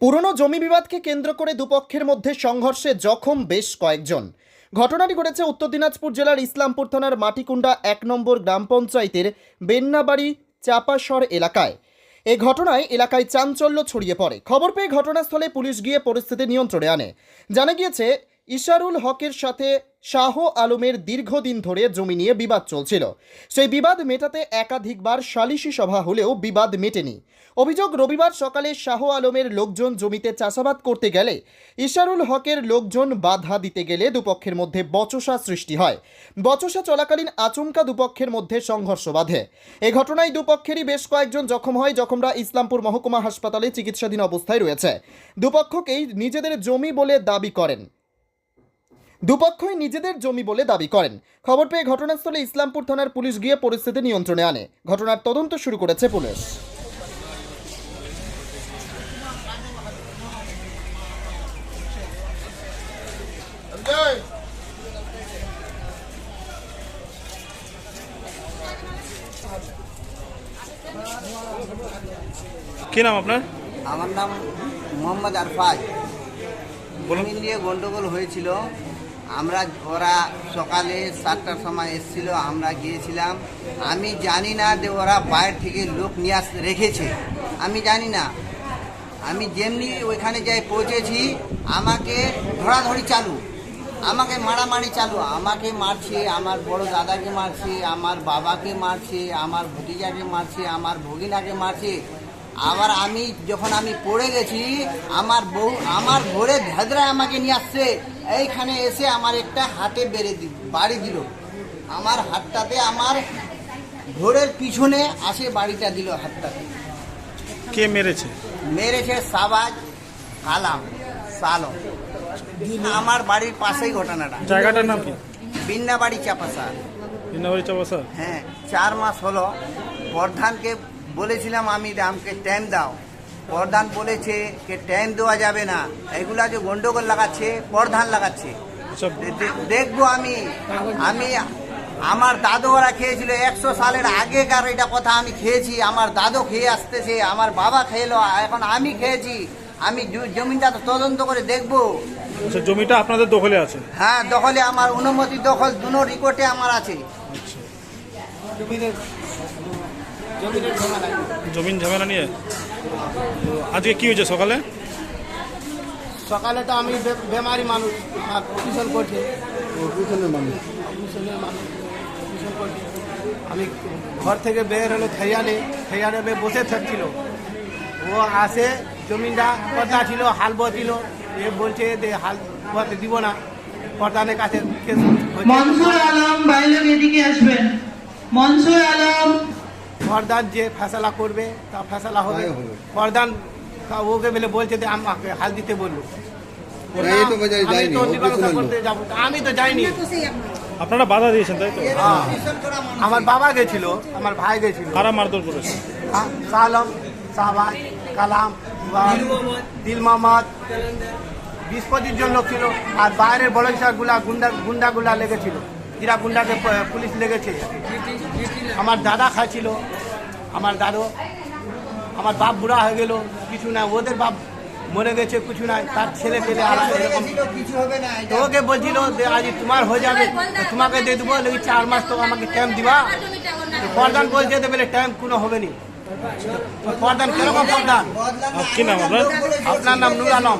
পুরনো জমি বিবাদকে কেন্দ্র করে দুপক্ষের মধ্যে সংঘর্ষে জখম বেশ কয়েকজন। ঘটনাটি ঘটেছে উত্তর দিনাজপুর জেলার ইসলামপুর থানার মাটিকুণ্ডা এক নম্বর গ্রাম পঞ্চায়েতের বেন্নাবাড়ি চাপাসর এলাকায়। এ ঘটনায় এলাকায় চাঞ্চল্য ছড়িয়ে পড়ে। খবর পেয়ে ঘটনাস্থলে পুলিশ গিয়ে পরিস্থিতি নিয়ন্ত্রণে আনে। জানা গিয়েছে ইশারুল হকের সাথে শাহ আলমের দীর্ঘদিন ধরে জমি নিয়ে বিবাদ চলছিল। সেই বিবাদ মেটাতে একাধিকবার সালিশি সভা হলেও বিবাদ মেটেনি। অভিযোগ, রবিবার সকালে শাহ আলমের লোকজন জমিতে চাষাবাদ করতে গেলে ইশারুল হকের লোকজন বাধা দিতে গেলে দুপক্ষের মধ্যে বচসা সৃষ্টি হয়। বচসা চলাকালীন আচমকা দুপক্ষের মধ্যে সংঘর্ষ বাধে। এ ঘটনায় দুপক্ষেরই বেশ কয়েকজন জখম হয়, জখমরা ইসলামপুর মহকুমা হাসপাতালে চিকিৎসাধীন অবস্থায় রয়েছে। দুপক্ষকেই নিজেদের জমি বলে দাবি করেন। দুপক্ষই নিজেদের জমি বলে দাবি করেন। খবর পেয়ে ঘটনাস্থলে ইসলামপুর থানার পুলিশ গিয়ে পরিস্থিতি নিয়ন্ত্রণে আনে। ঘটনার তদন্ত শুরু করেছে পুলিশ। কি নাম আপনার? আমার নাম মোহাম্মদ আরফাজ বলুন। জমি নিয়ে গন্ডগোল হয়েছিল। আমরা ওরা সকালে সাতটার সময় এসেছিল, আমরা গিয়েছিলাম। আমি জানি না যে ওরা বাইরে থেকে লোক নিয়ে আস, রেখেছে। আমি জানি না। আমি যেমনি ওইখানে যাই পৌঁছেছি, আমাকে ধরাধরি চালু। আমাকে মারামারি চালু। আমাকে মারছে, আমার বড় দাদাকে মারছে, আমার বাবাকে মারছে, আমার ভতিজাকে মারছে, আমার ভগিনাকে মারছে। আবার আমি যখন আমি পড়ে গেছি আমার বউ আমার ঘরে ভেদরায় আমাকে নিয়ে আসছে। এইখানে এসে আমার একটা হাতে বেড়ে দিল বাড়ি দিল। আমার হাতটাতে আমার ঘোরের পিছনে আসে বাড়িটা দিল হাতটাতে কে মেরেছে? মেরেছে সাবাজ কালাম সালম। আমার বাড়ির পাশেই ঘটনাটা। জায়গাটার নাম কি? বিন্নাবাড়ি চাপাসা বিনাবাড়ি চাপাসা হ্যাঁ চার মাস হলো প্রধানকে বলেছিলাম আমি যে আমাকে টাইম দাও। প্রধান বলেছে যে টাইম দেওয়া যাবে না। এগুলা যে গন্ডগোল লাগাচ্ছে প্রধান লাগাচ্ছে। আচ্ছা দেখব আমি। আমি আমার দাদু ওরা খেয়েছিল একশো সালের আগেকার এটা কথা আমি খেয়েছি। আমার দাদু খেয়ে আসতেছে আমার বাবা খেলো এখন আমি খেয়েছি। আমি জমিটা তো তদন্ত করে দেখব। আচ্ছা জমিটা আপনাদের দখলে আছে? হ্যাঁ দখলে আমার অনুমতি দখল দুনো রিপোর্টে আমার আছে। জমিন ঝামেলা নিয়ে? আজকে কি হয়েছে সকালে? সকালে তো আমি বেমারি মানুষ আমার অপারেশন করছে অপারেশনের মানুষ। অপারেশন করছে আমি ঘর থেকে বের হলো খেয়ালে খেয়ালে বসে থাকছিল। ও আসে জমিনটা কথা ছিল হাল বছিল এ বলছে যে হাল বলতে দিব না প্রধানের কাছে মনসুর আলম বাইলোক এদিকে আসবেন। মনসুর আলম প্রধান যে ফেসলা করবে তা ফেসলা হবে। প্রধান তা ওকে বলে বলছে যে আমাকে হাল দিতে বলল। আমি তো যাব আমি তো যাইনি। আপনারা বাধা দিয়েছেন তাই তো? হ্যাঁ। আমার বাবা গেছিল আমার ভাই গেছিল। কারা মারধর করেছে? হ্যাঁ, সালম সাহবাজ কালাম দিল মোহাম্মদ। বিশ পঁচিশ জন লোক ছিল আর বাইরের বড়গুলা গুন্ডা গুন্ডাগুলা লেগেছিল। এরা গুন্ডাকে পুলিশ লেগেছে। আমার দাদা খাইছিল। আমার দাদু আমার বাপ বুড়া হয়ে গেল কিছু না ওদের বাপ মরে গেছে কিছু নাই তার ছেলে পেলে আর এরকম। কিছু হবে না তো ওকে বলছিল যে আজ তোমার হয়ে যাবে তোমাকে দিয়ে দেবো লেগে চার মাস তো আমাকে টাইম দিবা। তো প্রধান বলছে যে বলে টাইম কোনো হবে নি। তো প্রধান কীরকম প্রধান? আপনার? নাম নুর আলম